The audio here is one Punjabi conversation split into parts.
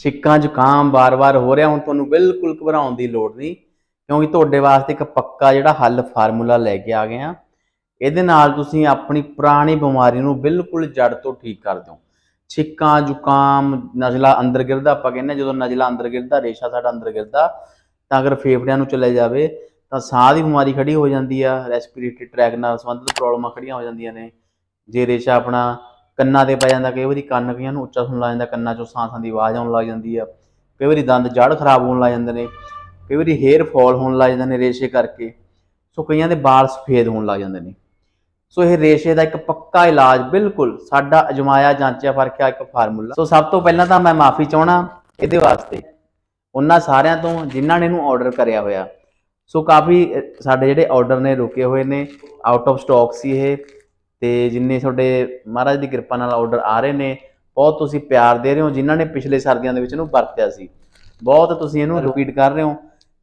ਛਿੱਕਾਂ ਜ਼ੁਕਾਮ ਬਾਰ-ਬਾਰ ਹੋ ਰਿਹਾ, ਹੁਣ ਤੁਹਾਨੂੰ ਬਿਲਕੁਲ ਘਬਰਾਉਣ ਦੀ ਲੋੜ ਨਹੀਂ, ਕਿਉਂਕਿ ਤੁਹਾਡੇ ਵਾਸਤੇ ਇੱਕ ਪੱਕਾ ਜਿਹੜਾ ਹੱਲ ਫਾਰਮੂਲਾ ਲੈ ਕੇ ਆ ਗਏ ਆ। ਇਹਦੇ ਨਾਲ ਤੁਸੀਂ ਆਪਣੀ ਪੁਰਾਣੀ ਬਿਮਾਰੀ ਨੂੰ ਬਿਲਕੁਲ ਜੜ ਤੋਂ ਠੀਕ ਕਰ ਦਿਓ। ਛਿੱਕਾਂ ਜ਼ੁਕਾਮ, ਨਜ਼ਲਾ ਅੰਦਰ ਗਿਰਦਾ, ਆਪਾਂ ਕਹਿੰਦੇ ਜਦੋਂ ਨਜ਼ਲਾ ਅੰਦਰ ਗਿਰਦਾ, ਰੇਸ਼ਾ ਸਾਡਾ ਅੰਦਰ ਗਿਰਦਾ, ਤਾਂ ਅਗਰ ਫੇਫੜਿਆਂ ਨੂੰ ਚਲੇ ਜਾਵੇ, ਤਾਂ ਸਾਹ ਦੀ ਬਿਮਾਰੀ ਖੜੀ ਹੋ ਜਾਂਦੀ ਆ ਰੈਸਪੀਰੇਟਰੀ ਟਰੈਕ ਨਾਲ ਸੰਬੰਧਿਤ ਪ੍ਰੋਬਲਮਾਂ ਖੜੀਆਂ ਹੋ ਜਾਂਦੀਆਂ ਨੇ। ਜੇ ਰੇਸ਼ਾ ਆਪਣਾ ਕੰਨਾਂ ਤੇ ਪੈ ਜਾਂਦਾ, ਕਈ ਵਾਰੀ ਕੰਨ ਕਈਆਂ ਨੂੰ ਉੱਚਾ ਸੁਣਨ ਲੱਗ ਜਾਂਦਾ, ਕੰਨਾਂ ਚੋਂ ਸਾਹ-ਸਾਹ ਦੀ ਆਵਾਜ਼ ਆਉਣ ਲੱਗ ਜਾਂਦੀ ਆ। ਕਈ ਵਾਰੀ ਦੰਦ ਜੜ ਖਰਾਬ ਹੋਣ ਲੱਗ ਜਾਂਦੇ ਨੇ, ਕਈ ਵਾਰੀ ਹੇਅਰ ਫਾਲ ਹੋਣ ਲੱਗ ਜਾਂਦੇ ਨੇ ਰੇਸ਼ੇ ਕਰਕੇ, ਸੋ ਕਈਆਂ ਦੇ ਵਾਲ ਸਫੇਦ ਹੋਣ ਲੱਗ ਜਾਂਦੇ ਨੇ। ਸੋ ਇਹ ਰੇਸ਼ੇ ਦਾ ਇੱਕ ਪੱਕਾ ਇਲਾਜ ਬਿਲਕੁਲ ਸਾਡਾ ਅਜਮਾਇਆ ਜਾਂਚਿਆ ਫਰਕਿਆ ਇੱਕ ਫਾਰਮੂਲਾ। ਸੋ ਸਭ ਤੋਂ ਪਹਿਲਾਂ ਤਾਂ ਮੈਂ ਮਾਫੀ ਚਾਹਣਾ ਇਹਦੇ ਵਾਸਤੇ। ਉਹਨਾਂ ਸਾਰਿਆਂ ਤੋਂ ਜਿਨ੍ਹਾਂ ਨੇ ਇਹਨੂੰ ਆਰਡਰ ਕਰਿਆ ਹੋਇਆ। ਸੋ ਕਾਫੀ ਸਾਡੇ ਜਿਹੜੇ ਆਰਡਰ ਨੇ ਰੁਕੇ ਹੋਏ ਨੇ ਆਊਟ ਆਫ ਸਟਾਕ ਸੀ ਇਹ। ਤੇ ਜਿੰਨੇ ਤੁਹਾਡੇ ਮਹਾਰਾਜ ਦੀ ਕਿਰਪਾ ਨਾਲ ਆਰਡਰ ਆ ਰਹੇ ਨੇ ਬਹੁਤ ਤੁਸੀਂ ਪਿਆਰ ਦੇ ਰਹੇ ਹੋ ਜਿਨ੍ਹਾਂ ਨੇ ਪਿਛਲੇ ਸਰਦੀਆਂ ਦੇ ਵਿੱਚ ਇਹਨੂੰ ਵਰਤਿਆ ਸੀ। ਬਹੁਤ ਤੁਸੀਂ ਇਹਨੂੰ ਰਿਪੀਟ ਕਰ ਰਹੇ ਹੋ।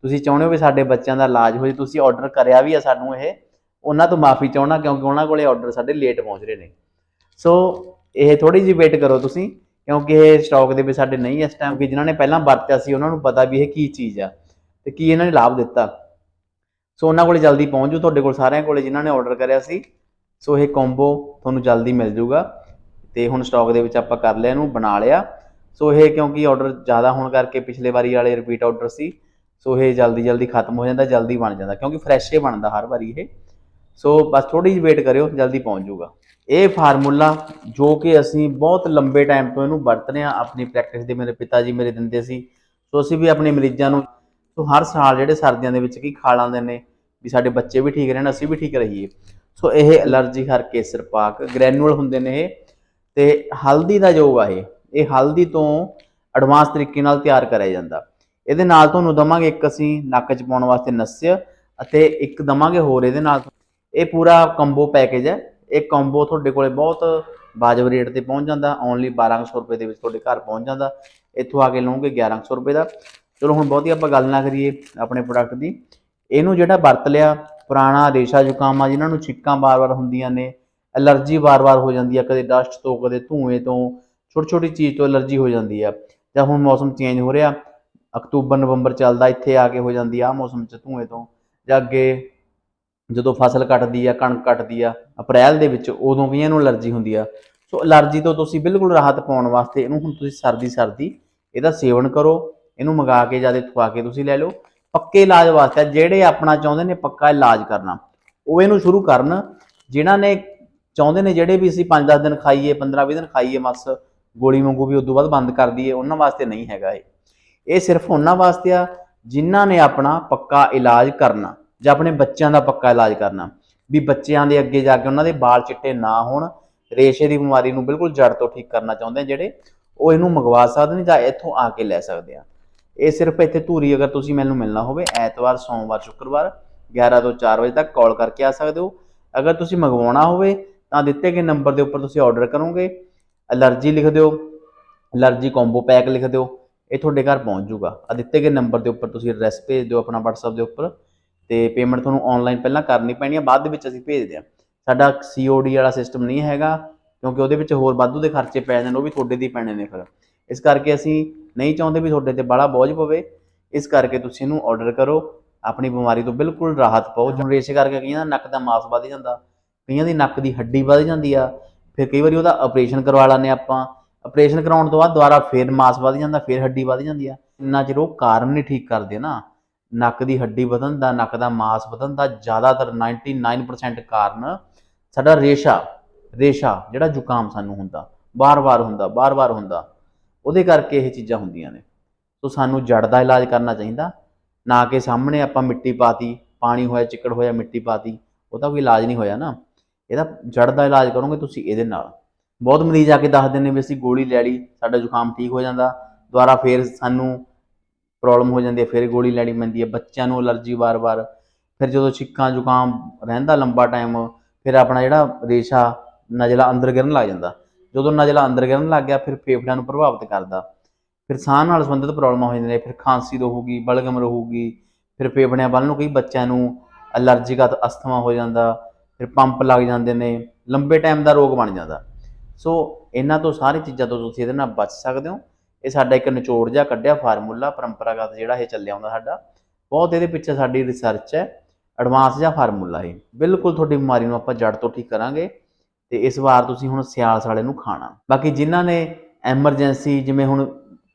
ਤੁਸੀਂ ਚਾਹੁੰਦੇ ਹੋ ਵੀ ਸਾਡੇ ਬੱਚਿਆਂ ਦਾ ਇਲਾਜ ਹੋ ਜੇ ਤੁਸੀਂ ਆਰਡਰ ਕਰਿਆ ਵੀ ਆ ਸਾਨੂੰ ਇਹ ਉਹਨਾਂ ਤੋਂ ਮਾਫੀ ਚਾਹਣਾ ਕਿਉਂਕਿ ਉਹਨਾਂ ਕੋਲੇ ਆਰਡਰ ਸਾਡੇ ਲੇਟ ਪਹੁੰਚ ਰਹੇ ਨੇ। ਸੋ ਇਹ ਥੋੜੀ ਜਿਹੀ ਵੇਟ ਕਰੋ ਤੁਸੀਂ ਕਿਉਂਕਿ ਇਹ ਸਟਾਕ ਦੇ ਵਿੱਚ ਸਾਡੇ ਨਹੀਂ ਇਸ ਟਾਈਮ ਕਿ ਜਿਨ੍ਹਾਂ ਨੇ ਪਹਿਲਾਂ ਵਰਤਿਆ ਸੀ ਉਹਨਾਂ ਨੂੰ ਪਤਾ ਵੀ ਇਹ ਕੀ ਚੀਜ਼ ਆ ਤੇ ਕੀ ਇਹਨਾਂ ਨੇ ਲਾਭ ਦਿੱਤਾ। ਸੋ ਉਹਨਾਂ ਕੋਲੇ ਜਲਦੀ ਪਹੁੰਚ ਜੂ ਤੁਹਾਡੇ ਕੋਲ ਸਾਰਿਆਂ ਕੋਲੇ ਜਿਨ੍ਹਾਂ ਨੇ ਆਰਡਰ ਕਰਿਆ ਸੀ। ਸੋ ਇਹ ਕੰਬੋ ਤੁਹਾਨੂੰ ਜਲਦੀ ਮਿਲ ਜੂਗਾ ਤੇ ਹੁਣ ਸਟਾਕ ਦੇ ਵਿੱਚ ਆਪਾਂ ਕਰ ਲਿਆ ਇਹਨੂੰ ਬਣਾ ਲਿਆ। ਸੋ ਇਹ ਕਿਉਂਕਿ ਆਰਡਰ ਜ਼ਿਆਦਾ ਹੋਣ ਕਰਕੇ ਪਿਛਲੇ ਵਾਰੀ ਵਾਲੇ ਰਿਪੀਟ ਆਰਡਰ ਸੀ, ਸੋ ਇਹ ਜਲਦੀ ਜਲਦੀ ਖਤਮ ਹੋ ਜਾਂਦਾ, ਜਲਦੀ ਬਣ ਜਾਂਦਾ ਕਿਉਂਕਿ ਫਰੈਸ਼ ਹੀ ਬਣਦਾ ਹਰ ਵਾਰੀ ਇਹ। ਸੋ ਬਸ ਥੋੜੀ ਜਿਹੀ ਵੇਟ ਕਰਿਓ, ਜਲਦੀ ਪਹੁੰਚ ਜਾਊਗਾ। ਇਹ ਫਾਰਮੂਲਾ ਜੋ ਕਿ ਅਸੀਂ ਬਹੁਤ ਲੰਬੇ ਟਾਈਮ ਤੋਂ ਇਹਨੂੰ ਵਰਤ ਰਹੇ ਹਾਂ, ਆਪਣੀ ਪ੍ਰੈਕਟਿਸ ਦੇ ਮੇਰੇ ਪਿਤਾ ਜੀ ਮੇਰੇ ਦਿੰਦੇ ਸੀ। ਸੋ ਅਸੀਂ ਵੀ ਆਪਣੇ ਮਰੀਜ਼ਾਂ ਨੂੰ, ਸੋ ਹਰ ਸਾਲ ਜਿਹੜੇ ਸਰਦੀਆਂ ਦੇ ਵਿੱਚ ਕੀ ਖਾ ਲਾਂਦੇ ਨੇ, ਵੀ ਸਾਡੇ ਬੱਚੇ ਵੀ ਠੀਕ ਰਹਿਣ, ਅਸੀਂ ਵੀ ਠੀਕ ਰਹੀਏ। ਸੋ ਇਹ ਅਲਰਜੀ ਹਰ ਕੇਸਰ ਪਾਕ ਗ੍ਰੈਨੂਅਲ ਹੁੰਦੇ ਨੇ ਇਹ। ਤੇ ਹਲਦੀ ਦਾ ਯੋਗ ਆ ਇਹ। ਇਹ ਹਲਦੀ ਤੋਂ ਐਡਵਾਂਸ ਤਰੀਕੇ ਨਾਲ ਤਿਆਰ ਕਰਿਆ ਜਾਂਦਾ। ਇਹਦੇ ਨਾਲ ਤੁਹਾਨੂੰ ਦਵਾਂਗੇ ਇੱਕ ਅਸੀਂ ਨੱਕ 'ਚ ਪਾਉਣ ਵਾਸਤੇ ਨਸਿਆ ਅਤੇ ਇੱਕ ਦਵਾਂਗੇ ਹੋਰ ਇਹਦੇ ਨਾਲ। ਇਹ ਪੂਰਾ ਕੰਬੋ ਪੈਕੇਜ ਹੈ। ਇਹ ਕੰਬੋ ਤੁਹਾਡੇ ਕੋਲੇ ਬਹੁਤ ਵਾਜਬ ਰੇਟ ਤੇ ਪਹੁੰਚ ਜਾਂਦਾ। ਓਨਲੀ 1200 ਰੁਪਏ ਦੇ ਵਿੱਚ ਤੁਹਾਡੇ ਘਰ ਪਹੁੰਚ ਜਾਂਦਾ। ਇੱਥੋਂ ਆ ਕੇ ਲਓਗੇ 1100 ਰੁਪਏ ਦਾ। ਚਲੋ ਹੁਣ ਬਹੁਤੀ ਆਪਾਂ ਗੱਲ ਨਾ ਕਰੀਏ ਆਪਣੇ ਪ੍ਰੋਡਕਟ ਦੀ। ਇਹਨੂੰ ਜਿਹੜਾ ਵਰਤ ਲਿਆ ਪੁਰਾਣਾ ਰੇਸ਼ਾ ਜ਼ੁਕਾਮ ਆ ਜਿਨ੍ਹਾਂ ਨੂੰ ਛਿੱਕਾਂ ਬਾਰ-ਬਾਰ ਹੁੰਦੀਆਂ ਨੇ, ਐਲਰਜੀ ਬਾਰ-ਬਾਰ ਹੋ ਜਾਂਦੀ ਆ, ਕਦੇ ਡਸਟ ਤੋਂ, ਕਦੇ ਧੂਏ ਤੋਂ ਛੋਟੀ ਛੋਟੀ ਚੀਜ਼ ਤੋਂ ਐਲਰਜੀ ਹੋ ਜਾਂਦੀ ਆ। ਜਾਂ ਹੁਣ ਮੌਸਮ ਚੇਂਜ ਹੋ ਰਿਹਾ, ਅਕਤੂਬਰ, ਨਵੰਬਰ ਚੱਲਦਾ, ਇੱਥੇ ਆ ਕੇ ਹੋ ਜਾਂਦੀ ਆ, ਆਹ ਮੌਸਮ ਚ ਧੂਏ ਤੋਂ। ਜਾਂ ਅੱਗੇ ਜਦੋਂ ਫਸਲ ਕੱਟਦੀ ਆ, ਕਣਕ ਕੱਟਦੀ ਆ, ਅਪ੍ਰੈਲ ਦੇ ਵਿੱਚ ਉਦੋਂ ਕਈਆਂ ਨੂੰ ਐਲਰਜੀ ਹੁੰਦੀ ਆ। ਸੋ ਐਲਰਜੀ ਤੋਂ ਤੁਸੀਂ ਬਿਲਕੁਲ ਰਾਹਤ ਪਾਉਣ ਵਾਸਤੇ ਇਹਨੂੰ ਹੁਣ ਤੁਸੀਂ ਸਰਦੀ ਸਰਦੀ ਇਹਦਾ ਸੇਵਨ ਕਰੋ, ਇਹਨੂੰ ਮੰਗਾ ਕੇ ਜਾਂ ਇੱਥੋਂ ਖਵਾ ਕੇ ਤੁਸੀਂ ਲੈ ਲਓ। ਪੱਕੇ ਇਲਾਜ ਵਾਸਤੇ, ਜਿਹੜੇ ਆਪਣਾ ਚਾਹੁੰਦੇ ਨੇ ਪੱਕਾ ਇਲਾਜ ਕਰਨਾ। ਉਹ ਇਹਨੂੰ ਸ਼ੁਰੂ ਕਰਨ, ਜਿਨ੍ਹਾਂ ਨੇ ਚਾਹੁੰਦੇ ਨੇ ਜਿਹੜੇ ਵੀ ਅਸੀਂ 5-10 ਦਿਨ ਖਾਈਏ 15-20 ਦਿਨ ਖਾਈਏ, ਮਸ ਗੋਲੀ ਵਾਂਗੂ ਵੀ ਉਦੋਂ ਬਾਅਦ ਬੰਦ ਕਰ ਦਈਏ, ਉਹਨਾਂ ਵਾਸਤੇ ਨਹੀਂ ਹੈਗਾ ਇਹ। ਇਹ ਸਿਰਫ ਉਹਨਾਂ ਵਾਸਤੇ ਆ, ਜਿਨ੍ਹਾਂ ਨੇ ਆਪਣਾ ਪੱਕਾ ਇਲਾਜ ਕਰਨਾ, ਜਾਂ ਆਪਣੇ ਬੱਚਿਆਂ ਦਾ ਪੱਕਾ ਇਲਾਜ ਕਰਨਾ। ਵੀ ਬੱਚਿਆਂ ਦੇ ਅੱਗੇ ਜਾ ਕੇ ਉਹਨਾਂ ਦੇ ਵਾਲ ਚਿੱਟੇ ਨਾ ਹੋਣ, ਰੇਸ਼ੇ ਦੀ ਬਿਮਾਰੀ ਨੂੰ ਬਿਲਕੁਲ ਜੜ ਤੋਂ ਠੀਕ ਕਰਨਾ ਚਾਹੁੰਦੇ ਜਿਹੜੇ, ਉਹ ਇਹਨੂੰ ਮੰਗਵਾ ਸਕਦੇ ਨੇ ਜਾਂ ਇੱਥੋਂ ਆ ਕੇ ਲੈ ਸਕਦੇ ਆ। ਇਹ ਸਿਰਫ ਇੱਥੇ ਧੂਰੀ ਅਗਰ ਤੁਸੀਂ ਮੈਨੂੰ ਮਿਲਣਾ ਹੋਵੇ, ਐਤਵਾਰ, ਸੋਮਵਾਰ, ਸ਼ੁੱਕਰਵਾਰ 11 ਤੋਂ 4 ਵਜੇ ਤੱਕ ਕਾਲ ਕਰਕੇ ਆ ਸਕਦੇ ਹੋ। ਅਗਰ ਤੁਸੀਂ ਮੰਗਵਾਉਣਾ ਹੋਵੇ, ਤਾਂ ਦਿੱਤੇ ਗਏ ਨੰਬਰ ਦੇ ਉੱਪਰ ਤੁਸੀਂ ਆਰਡਰ ਕਰੋਗੇ। ਅਲਰਜੀ ਲਿਖ ਦਿਓ, ਅਲਰਜੀ ਕੰਬੋ ਪੈਕ ਲਿਖ ਦਿਓ, ਇਹ ਤੁਹਾਡੇ ਘਰ ਪਹੁੰਚ ਜਾਊਗਾ। ਆ ਦਿੱਤੇ ਗਏ ਨੰਬਰ ਦੇ ਉੱਪਰ ਤੁਸੀਂ ਐਡਰੈਸ ਭੇਜ ਦਿਓ ਆਪਣਾ WhatsApp ਦੇ ਉੱਪਰ ਤੇ ਪੇਮੈਂਟ ਤੁਹਾਨੂੰ ਆਨਲਾਈਨ ਪਹਿਲਾਂ ਕਰਨੀ ਪੈਣੀ ਹੈ ਬਾਅਦ ਦੇ ਵਿੱਚ ਅਸੀਂ ਭੇਜਦੇ ਹਾਂ ਸਾਡਾ COD ਵਾਲਾ ਸਿਸਟਮ ਨਹੀਂ ਹੈਗਾ, ਕਿਉਂਕਿ ਉਹਦੇ ਵਿੱਚ ਹੋਰ ਵਾਧੂ ਦੇ ਖਰਚੇ ਪੈ ਜਾਣ ਉਹ ਵੀ ਤੁਹਾਡੇ ਦੀ ਪੈਣੇ ਨੇ ਫਿਰ। ਇਸ ਕਰਕੇ ਅਸੀਂ ਨਹੀਂ ਚਾਹੁੰਦੇ ਵੀ ਤੁਹਾਡੇ ਤੇ ਬੜਾ ਬੋਝ ਪਵੇ। ਇਸ ਕਰਕੇ ਤੁਸੀਂ ਇਹਨੂੰ ਆਰਡਰ ਕਰੋ। ਆਪਣੀ ਬਿਮਾਰੀ ਤੋਂ ਬਿਲਕੁਲ ਰਾਹਤ ਪਾਓ। ਜਿਵੇਂ ਰੇਸ਼ੇ ਕਰਕੇ ਕਈਆਂ ਦਾ ਨੱਕ ਦਾ ਮਾਸ ਵੱਧ ਜਾਂਦਾ। ਕਈਆਂ ਦੀ ਨੱਕ ਦੀ ਹੱਡੀ ਵੱਧ ਜਾਂਦੀ ਆ। ਫਿਰ ਕਈ ਵਾਰੀ ਉਹਦਾ ਆਪਰੇਸ਼ਨ ਕਰਵਾ ਲਾਂਦੇ ਆਪਾਂ। ਆਪਰੇਸ਼ਨ ਕਰਾਉਣ ਤੋਂ ਬਾਅਦ ਦੁਬਾਰਾ ਫਿਰ ਮਾਸ ਵੱਧ ਜਾਂਦਾ, ਫਿਰ ਹੱਡੀ ਵੱਧ ਜਾਂਦੀ ਆ। ਇੰਨਾ ਚਿਰ ਉਹ ਕਾਰਨ ਨਹੀਂ ਠੀਕ ਕਰਦੇ ਨਾ। ਨੱਕ ਦੀ ਹੱਡੀ ਵਧਣ ਦਾ, ਨੱਕ ਦਾ ਮਾਸ ਵਧਣ ਦਾ ਜ਼ਿਆਦਾਤਰ 99% ਕਾਰਨ ਸਾਡਾ ਰੇਸ਼ਾ ਰੇਸ਼ਾ ਜਿਹੜਾ ਜ਼ੁਕਾਮ ਸਾਨੂੰ ਹੁੰਦਾ। ਬਾਰ-ਬਾਰ ਹੁੰਦਾ ਬਾਰ-ਬਾਰ ਹੁੰਦਾ। ਉਹਦੇ ਕਰਕੇ ਇਹ ਚੀਜ਼ਾਂ ਹੁੰਦੀਆਂ ਨੇ। ਸੋ ਸਾਨੂੰ ਜੜ ਦਾ ਇਲਾਜ ਕਰਨਾ ਚਾਹੀਦਾ। ਨਾ ਕਿ ਸਾਹਮਣੇ ਆਪਾਂ ਮਿੱਟੀ ਪਾਤੀ, ਪਾਣੀ ਹੋਇਆ, ਚਿੱਕੜ ਹੋਇਆ, ਮਿੱਟੀ ਪਾਤੀ, ਉਹਦਾ ਕੋਈ ਇਲਾਜ ਨਹੀਂ ਹੋਇਆ ਨਾ। ਇਹਦਾ ਜੜ ਦਾ ਇਲਾਜ ਕਰੋਗੇ ਤੁਸੀਂ ਇਹਦੇ ਨਾਲ। ਬਹੁਤ ਮਰੀਜ਼ ਆ ਕੇ ਦੱਸਦੇ ਨੇ ਵੀ ਅਸੀਂ ਗੋਲੀ ਲੈ ਲਈ, ਸਾਡਾ ਜ਼ੁਕਾਮ ਠੀਕ ਹੋ ਜਾਂਦਾ, ਦੁਬਾਰਾ ਫੇਰ ਸਾਨੂੰ ਪ੍ਰੋਬਲਮ ਹੋ ਜਾਂਦੀ ਹੈ, ਫਿਰ ਗੋਲੀ ਲੈਣੀ ਪੈਂਦੀ ਹੈ, ਬੱਚਿਆਂ ਨੂੰ ਅਲਰਜੀ ਵਾਰ-ਵਾਰ। ਫਿਰ ਜਦੋਂ ਛਿੱਕਾਂ, ਜ਼ੁਕਾਮ ਰਹਿੰਦਾ ਲੰਬਾ ਟਾਈਮ ਫਿਰ ਆਪਣਾ ਜਿਹੜਾ ਰੇਸ਼ਾ ਨਜ਼ਲਾ ਅੰਦਰ ਗਿਰਨ ਲੱਗ ਜਾਂਦਾ। ਜਦੋਂ ਨਜ਼ਲਾ ਅੰਦਰ ਗਿਰਨ ਲੱਗ ਗਿਆ, ਫਿਰ ਫੇਫੜਿਆਂ ਨੂੰ ਪ੍ਰਭਾਵਿਤ ਕਰਦਾ। ਫਿਰ ਸਾਹ ਨਾਲ ਸੰਬੰਧਿਤ ਪ੍ਰੋਬਲਮਾਂ ਹੋ ਜਾਂਦੀਆਂ ਨੇ, ਫਿਰ ਖਾਂਸੀ ਰਹੂਗੀ ਬਲਗਮ ਰਹੂਗੀ, ਫਿਰ ਫੇਫੜਿਆਂ ਵੱਲ ਨੂੰ ਕਈ ਬੱਚਿਆਂ ਨੂੰ ਅਲਰਜੀਕ ਅਸਥਮਾ ਹੋ ਜਾਂਦਾ, ਫਿਰ ਪੰਪ ਲੱਗ ਜਾਂਦੇ ਨੇ, ਲੰਬੇ ਟਾਈਮ ਦਾ ਰੋਗ ਬਣ ਜਾਂਦਾ। ਸੋ ਇਹਨਾਂ ਤੋਂ ਸਾਰੀ ਚੀਜ਼ਾਂ ਤੋਂ ਤੁਸੀਂ ਇਹਦੇ ਨਾਲ ਬਚ ਸਕਦੇ ਹੋ। ਇਹ ਸਾਡਾ ਇੱਕ ਨਿਚੋੜ ਜਿਹਾ ਕੱਢਿਆ ਫਾਰਮੂਲਾ, ਪਰੰਪਰਾਗਤ ਜਿਹੜਾ ਇਹ ਚੱਲਿਆ ਹੁੰਦਾ ਸਾਡਾ। ਬਹੁਤ ਇਹਦੇ ਪਿੱਛੇ ਸਾਡੀ ਰਿਸਰਚ ਹੈ ਐਡਵਾਂਸ ਜਿਹਾ ਫਾਰਮੂਲਾ ਇਹ। ਬਿਲਕੁਲ ਤੁਹਾਡੀ ਬਿਮਾਰੀ ਨੂੰ ਆਪਾਂ ਜੜ ਤੋਂ ਠੀਕ ਕਰਾਂਗੇ। ਤੇ ਇਸ ਵਾਰ ਤੁਸੀਂ ਹੁਣ ਸਿਆਲ ਸਾਲੇ ਨੂੰ ਖਾਣਾ। ਬਾਕੀ ਜਿਨ੍ਹਾਂ ਨੇ ਐਮਰਜੈਂਸੀ, ਜਿਵੇਂ ਹੁਣ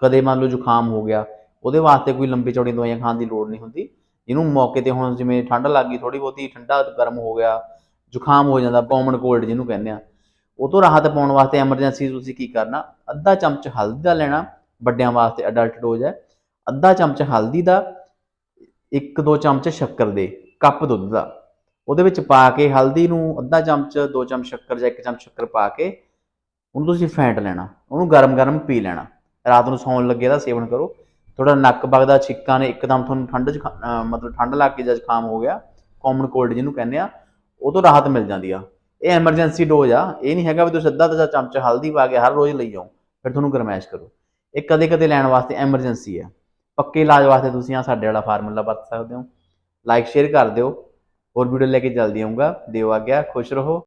ਕਦੇ ਮੰਨ ਲਓ ਜ਼ੁਕਾਮ ਹੋ ਗਿਆ, ਉਹਦੇ ਵਾਸਤੇ ਕੋਈ ਲੰਬੀ ਚੌੜੀ ਦਵਾਈਆਂ ਖਾਣ ਦੀ ਲੋੜ ਨਹੀਂ ਹੁੰਦੀ। ਜਿਹਨੂੰ ਮੌਕੇ ਤੇ ਹੁਣ ਜਿਵੇਂ ਠੰਡ ਲੱਗ ਗਈ ਥੋੜੀ ਬਹੁਤੀ ਠੰਡਾ ਗਰਮ ਹੋ ਗਿਆ, ਜ਼ੁਕਾਮ ਹੋ ਜਾਂਦਾ ਕਾਮਨ ਕੋਲਡ ਜਿਹਨੂੰ ਕਹਿੰਦੇ ਆ, ਉਹ ਤੋਂ ਰਾਹਤ ਪਾਉਣ ਵਾਸਤੇ ਐਮਰਜੈਂਸੀ ਤੁਸੀਂ ਕੀ ਕਰਨਾ? ਅੱਧਾ ਚਮਚ ਹਲਦੀ ਦਾ ਲੈਣਾ, ਵੱਡਿਆਂ ਵਾਸਤੇ ਅਡਲਟ ਡੋਜ਼ ਹੈ। ਅੱਧਾ ਚਮਚ ਹਲਦੀ ਦਾ, ਇੱਕ ਦੋ ਚਮਚ ਸ਼ੱਕਰ ਦੇ, ਕੱਪ ਦੁੱਧ ਦਾ। ਉਹਦੇ ਵਿੱਚ ਪਾ ਕੇ ਹਲਦੀ ਨੂੰ ਅੱਧਾ ਚਮਚ, ਦੋ ਚਮਚ ਸ਼ੱਕਰ ਜਾਂ ਇੱਕ ਚਮਚ ਸ਼ੱਕਰ ਪਾ ਕੇ ਉਹਨੂੰ ਤੁਸੀਂ ਫੈਂਟ ਲੈਣਾ, ਉਹਨੂੰ ਗਰਮ-ਗਰਮ ਪੀ ਲੈਣਾ। ਰਾਤ ਨੂੰ ਸੌਣ ਲੱਗੇ ਦਾ ਸੇਵਨ ਕਰੋ। ਥੋੜਾ ਨੱਕ ਵਗਦਾ ਛਿੱਕਾਂ ਨੇ ਇੱਕਦਮ ਤੁਹਾਨੂੰ ਠੰਡ ਚ ਖਾ- ਮਤਲਬ ਠੰਡ ਲੱਗ ਕੇ ਜਾਂ ਜ਼ੁਕਾਮ ਹੋ ਗਿਆ। ਕਾਮਨ ਕੋਲਡ ਜਿਹਨੂੰ ਕਹਿੰਦੇ ਆ ਉਹ ਤੋਂ ਰਾਹਤ ਮਿਲ ਜਾਂਦੀ ਆ। ਇਹ ਐਮਰਜੈਂਸੀ ਡੋਜ਼ ਆ, ਇਹ ਨਹੀਂ ਹੈਗਾ ਵੀ ਤੁਸੀਂ ਅੱਧਾ ਅੱਧਾ ਚਮਚ ਹਲਦੀ ਪਾ ਕੇ ਹਰ ਰੋਜ਼ ਲਈ ਜਾਓ ਫਿਰ ਤੁਹਾਨੂੰ ਗਰਮੈਸ਼ ਕਰੋ। ਇਹ ਕਦੇ ਕਦੇ ਲੈਣ ਵਾਸਤੇ ਐਮਰਜੈਂਸੀ ਆ। ਪੱਕੇ ਇਲਾਜ ਵਾਸਤੇ ਤੁਸੀਂ ਆ ਸਾਡੇ ਵਾਲਾ ਫਾਰਮੂਲਾ ਵਰਤ ਸਕਦੇ ਹੋ। ਲਾਈਕ ਸ਼ੇਅਰ ਕਰ ਦਿਓ। ਹੋਰ ਵੀਡੀਓ ਲੈ ਕੇ ਜਲਦੀ ਆਉਂਗਾ। ਦਿਓ ਆਗਿਆ ਖੁਸ਼ ਰਹੋ।